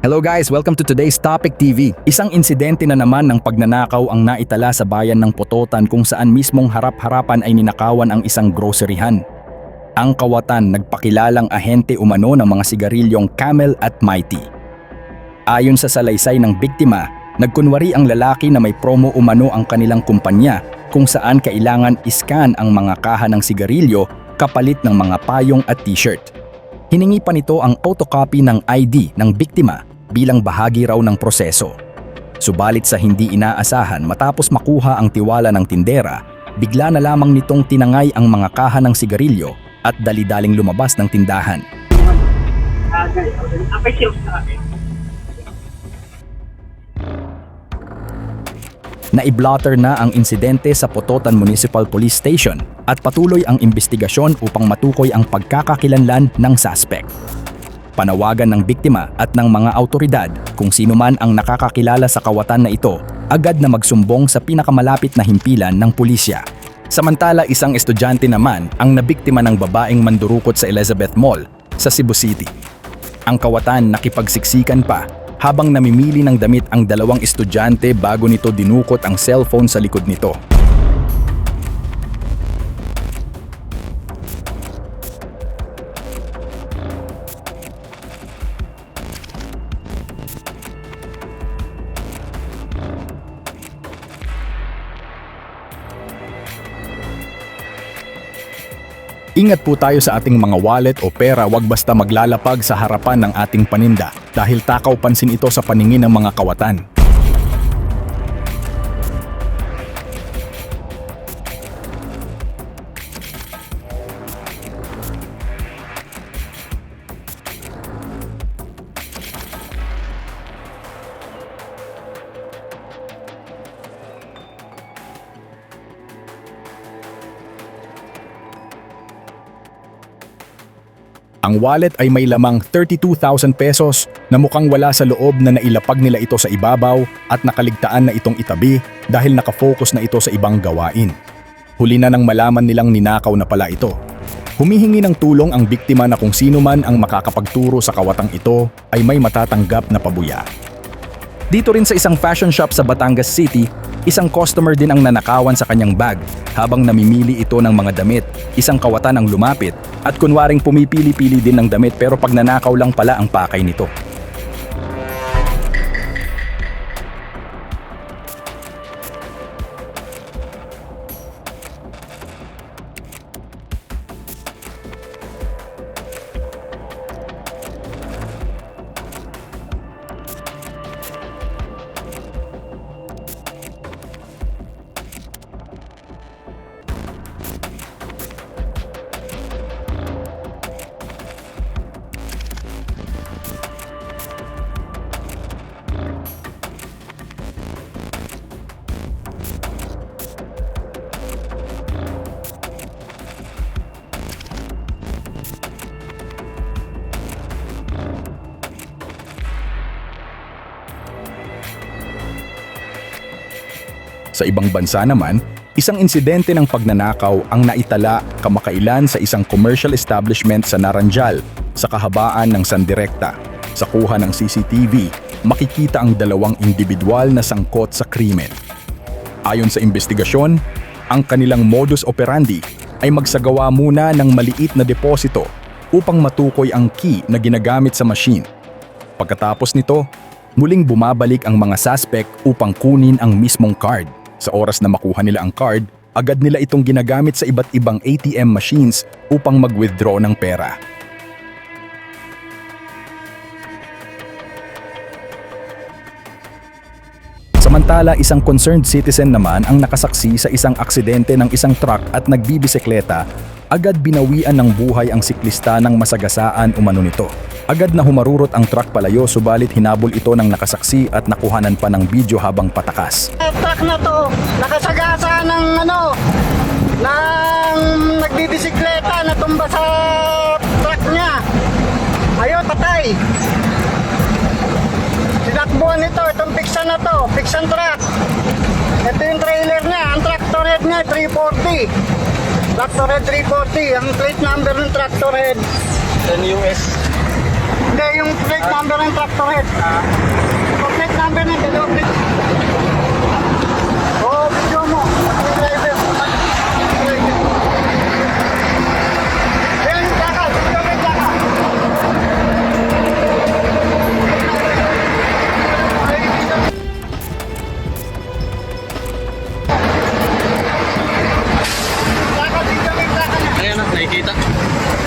Hello guys, welcome to today's Topic TV. Isang insidente na naman ng pagnanakaw ang naitala sa bayan ng Pototan kung saan mismong harap-harapan ay ninakawan ang isang groceryhan. Ang kawatan nagpakilalang ahente umano ng mga sigarilyong Camel at Mighty. Ayon sa salaysay ng biktima, nagkunwari ang lalaki na may promo umano ang kanilang kumpanya kung saan kailangan iskan ang mga kaha ng sigarilyo kapalit ng mga payong at t-shirt. Hiningi pa nito ang photocopy ng ID ng biktima bilang bahagi raw ng proseso. Subalit sa hindi inaasahan matapos makuha ang tiwala ng tindera, bigla na lamang nitong tinangay ang mga kaha ng sigarilyo at dali-daling lumabas ng tindahan. Ah. Naiblotter na ang insidente sa Pototan Municipal Police Station at patuloy ang investigasyon upang matukoy ang pagkakakilanlan ng suspect. Panawagan ng biktima at ng mga autoridad kung sino man ang nakakakilala sa kawatan na ito, agad na magsumbong sa pinakamalapit na himpilan ng pulisya. Samantala isang estudyante naman ang nabiktima ng babaeng mandurukot sa Elizabeth Mall sa Cebu City. Ang kawatan nakipagsiksikan pa habang namimili ng damit ang dalawang estudyante bago nito dinukot ang cellphone sa likod nito. Ingat po tayo sa ating mga wallet o pera wag basta maglalapag sa harapan ng ating paninda dahil takaw pansin ito sa paningin ng mga kawatan. Ang wallet ay may lamang 32,000 pesos na mukhang wala sa loob na nailapag nila ito sa ibabaw at nakaligtaan na itong itabi dahil nakafocus na ito sa ibang gawain. Huli na nang malaman nilang ninakaw na pala ito. Humihingi ng tulong ang biktima na kung sino man ang makakapagturo sa kawatang ito ay may matatanggap na pabuya. Dito rin sa isang fashion shop sa Batangas City, isang customer din ang nanakawan sa kanyang bag habang namimili ito ng mga damit. Isang kawatan ang lumapit at kunwaring pumipili-pili din ng damit pero pag nanakaw lang pala ang pakay nito. Sa ibang bansa naman, isang insidente ng pagnanakaw ang naitala kamakailan sa isang commercial establishment sa Naranjal sa kahabaan ng Sandirekta. Sa kuha ng CCTV, makikita ang dalawang individual na sangkot sa krimen. Ayon sa investigasyon, ang kanilang modus operandi ay magsagawa muna ng maliit na deposito upang matukoy ang key na ginagamit sa machine. Pagkatapos nito, muling bumabalik ang mga suspect upang kunin ang mismong card. Sa oras na makuha nila ang card, agad nila itong ginagamit sa iba't ibang ATM machines upang mag-withdraw ng pera. Samantala, isang concerned citizen naman ang nakasaksi sa isang aksidente ng isang truck at nagbibisikleta, agad binawian ng buhay ang siklista ng masagasaan umano nito. Agad na humarurot ang truck palayo subalit hinabol ito ng nakasaksi at nakuhanan pa ng video habang patakas. Truck na to, nakasagasa ng ano, ng nagbibisikleta na tumba sa truck niya. Ayun, patay. Sinakbuhan nito, itong Pixan na to, Pixan truck. Ito yung trailer niya, ang tractor niya, 340. Tractor head 340, ang plate number ng tractor head. Then US. Hindi, yung plate number ng tractor head. Yung plate number ng Plaka,